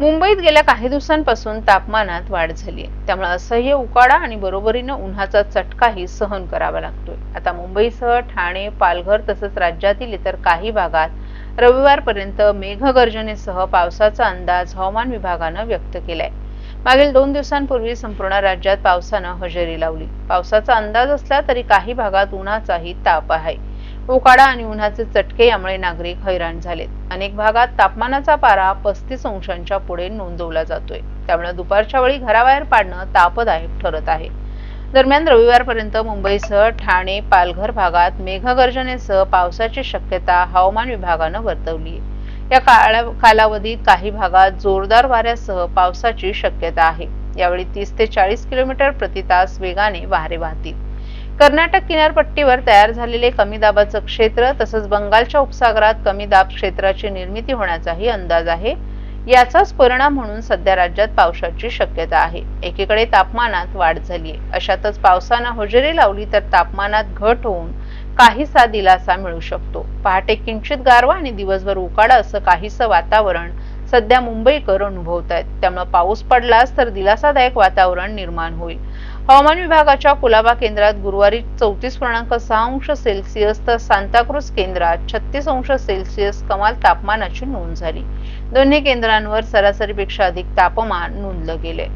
मुंबईत गेल्या काही दिवसांपासून तापमानात वाढ झाली आहे त्यामुळे असह्य उकाडा आणि बरोबरीनं उन्हाचा चटकाही सहन करावा लागतोय. आता मुंबईसह ठाणे पालघर तसंच राज्यातील इतर काही भागात रविवारपर्यंत मेघगर्जनेसह पावसाचा अंदाज हवामान विभागानं व्यक्त केलाय. मागील दोन दिवसांपूर्वी संपूर्ण राज्यात पावसानं हजेरी लावली. पावसाचा अंदाज असला तरी काही भागात उन्हाचाही ताप आहे. उकाडा आणि उन्हाचे चटके यामुळे नागरिक हैराण झालेत. अनेक भागात तापमानाचा पारा पस्तीस अंशांच्या पुढे नोंदवला जातोय. त्यामुळे दुपारच्या वेळी घराबाहेर पाडणं तापदायक ठरत आहे. दरम्यान रविवारपर्यंत मुंबईसह ठाणे पालघर भागात मेघगर्जनेसह पावसाची शक्यता हवामान विभागानं वर्तवली आहे या काळा कालावधीत काही भागात जोरदार वाऱ्यासह पावसाची शक्यता आहे. यावेळी तीस ते चाळीस किलोमीटर प्रति तास वेगाने वारे वाहतील. कर्नाटक किनारपट्टीवर तयार झालेले कमी दाबाचं क्षेत्र तसंच बंगालच्या उपसागरात कमी दाब क्षेत्राची निर्मिती होण्याचाही अंदाज आहे. याचाच परिणाम म्हणून सध्या राज्यात पावसाची शक्यता आहे. एकीकडे तापमानात वाढ झाली अशातच पावसानं हजेरी लावली तर तापमानात घट होऊन काहीसा दिलासा मिळू शकतो. पहाटे किंचित गारवा आणि दिवसभर उकाडा असं काहीसं वातावरण सध्या मुंबईकर अनुभवत आहेत त्यामुळे पाऊस पडलाच तर दिलासादायक वातावरण निर्माण होईल. हवामान विभागाच्या कुलाबा केंद्रात गुरुवारी चौतीस पूर्णांक सहा अंश सेल्सिअस तर सांताक्रुज केंद्रात छत्तीस अंश सेल्सिअस कमाल तापमानाची नोंद झाली. दोन्ही केंद्रांवर सरासरीपेक्षा अधिक तापमान नोंदलं गेले